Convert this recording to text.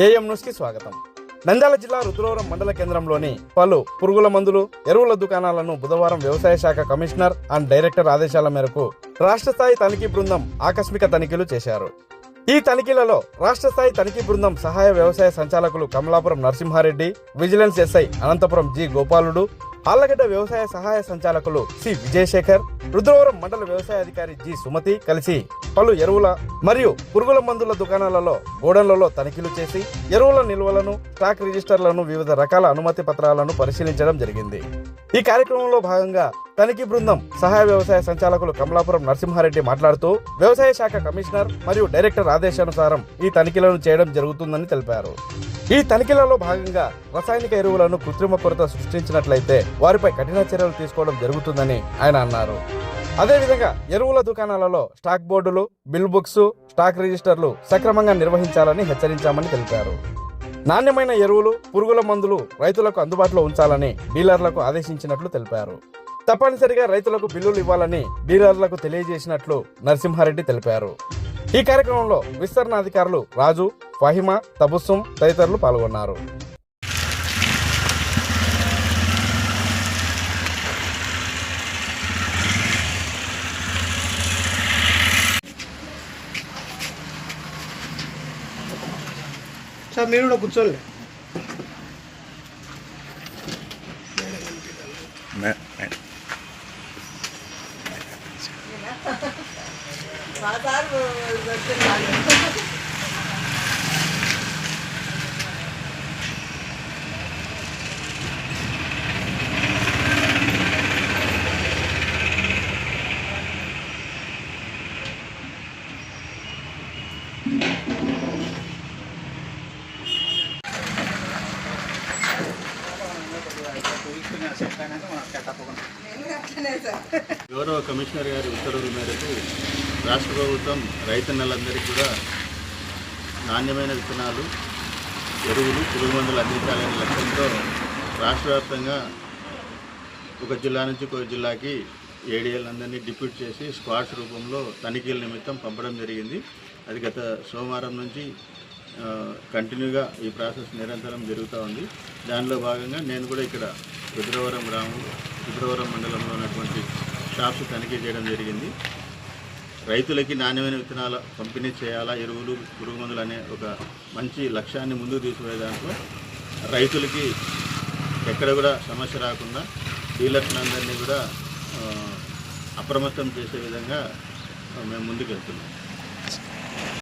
AM న్యూస్కి స్వాగతం. నంద్యాల జిల్లా రుద్రవరం మండల కేంద్రంలోని పలు పురుగుల మందులు ఎరువుల దుకాణాలను బుధవారం వ్యవసాయ శాఖ కమిషనర్ అండ్ డైరెక్టర్ ఆదేశాల మేరకు రాష్ట్ర స్థాయి తనిఖీ బృందం ఆకస్మిక తనిఖీలు చేశారు. ఈ తనిఖీలలో రాష్ట్ర స్థాయి తనిఖీ బృందం సహాయ వ్యవసాయ సంచాలకులు Kamalapuram Narasimha Reddy vigilance SI Anantapuram G Gopaludu Allagadda వ్యవసాయ సహాయ సంచాలకులు సి. విజయశేఖర్ రుద్రవరం మండల వ్యవసాయ అధికారి జి. సుమతి కలిసి పలు ఎరువుల మరియు పురుగుల మందుల దుకాణాలలో గోడౌన్లలో తనిఖీలు చేసి ఎరువుల నిల్వలను స్టాక్ రిజిస్టర్లను వివిధ రకాల అనుమతి పత్రాలను పరిశీలించడం జరిగింది. ఈ కార్యక్రమంలో భాగంగా తనిఖీ బృందం సహాయ వ్యవసాయ సంచాలకులు కమలాపురం నరసింహారెడ్డి మాట్లాడుతూ వ్యవసాయ శాఖ కమిషనర్ మరియు డైరెక్టర్ ఆదేశానుసారం ఈ తనిఖీలను చేయడం జరుగుతుందని తెలిపారు. ఈ తనిఖీలలో భాగంగా రసాయనిక ఎరువులను కృత్రిమ కొరత సృష్టించినట్లయితే వారిపై కఠిన చర్యలు తీసుకోవడం జరుగుతుందని ఆయన అన్నారు. అదేవిధంగా ఎరువుల దుకాణాలలో స్టాక్ బోర్డులు బిల్ బుక్స్ స్టాక్ రిజిస్టర్లు సక్రమంగా నిర్వహించాలని హెచ్చరించామని తెలిపారు. నాణ్యమైన ఎరువులు పురుగుల మందులు రైతులకు అందుబాటులో ఉంచాలని డీలర్లకు ఆదేశించినట్లు తెలిపారు. తప్పనిసరిగా రైతులకు బిల్లులు ఇవ్వాలని డీలర్లకు తెలియజేసినట్లు నరసింహారెడ్డి తెలిపారు. ఈ కార్యక్రమంలో విస్తరణ అధికారులు రాజు ఫహిమా తబుస్సుం తదితరులు పాల్గొన్నారు. సార్ మీరు కూడా కూర్చోలే గౌరవ కమిషనర్ గారి ఉత్తర్వుల మేరకు రాష్ట్ర ప్రభుత్వం రైతన్నలందరికీ కూడా నాణ్యమైన విత్తనాలు ఎరువులు పురుగు మందులు అందించాలనే లక్ష్యంతో రాష్ట్ర వ్యాప్తంగా ఒక జిల్లా నుంచి ఒక జిల్లాకి ఏడీఎల్ందరినీ డిప్యూట్ చేసి స్క్వాడ్స్ రూపంలో తనిఖీల నిమిత్తం పంపడం జరిగింది. అది గత సోమవారం నుంచి కంటిన్యూగా ఈ ప్రాసెస్ నిరంతరం జరుగుతూ ఉంది. దానిలో భాగంగా నేను కూడా ఇక్కడ రుద్రవరం గ్రామం రుద్రవరం మండలంలో ఉన్నటువంటి షాప్స్ తనిఖీ చేయడం జరిగింది. రైతులకి నాణ్యమైన విత్తనాల పంపిణీ చేయాలా? ఎరువులు పురుగు మందులు అనే ఒక మంచి లక్ష్యాన్ని ముందుకు తీసుకునే దాంట్లో రైతులకి ఎక్కడ కూడా సమస్య రాకుండా డీలర్స్లందరినీ కూడా అప్రమత్తం చేసే విధంగా మేము ముందుకు వెళ్తున్నాం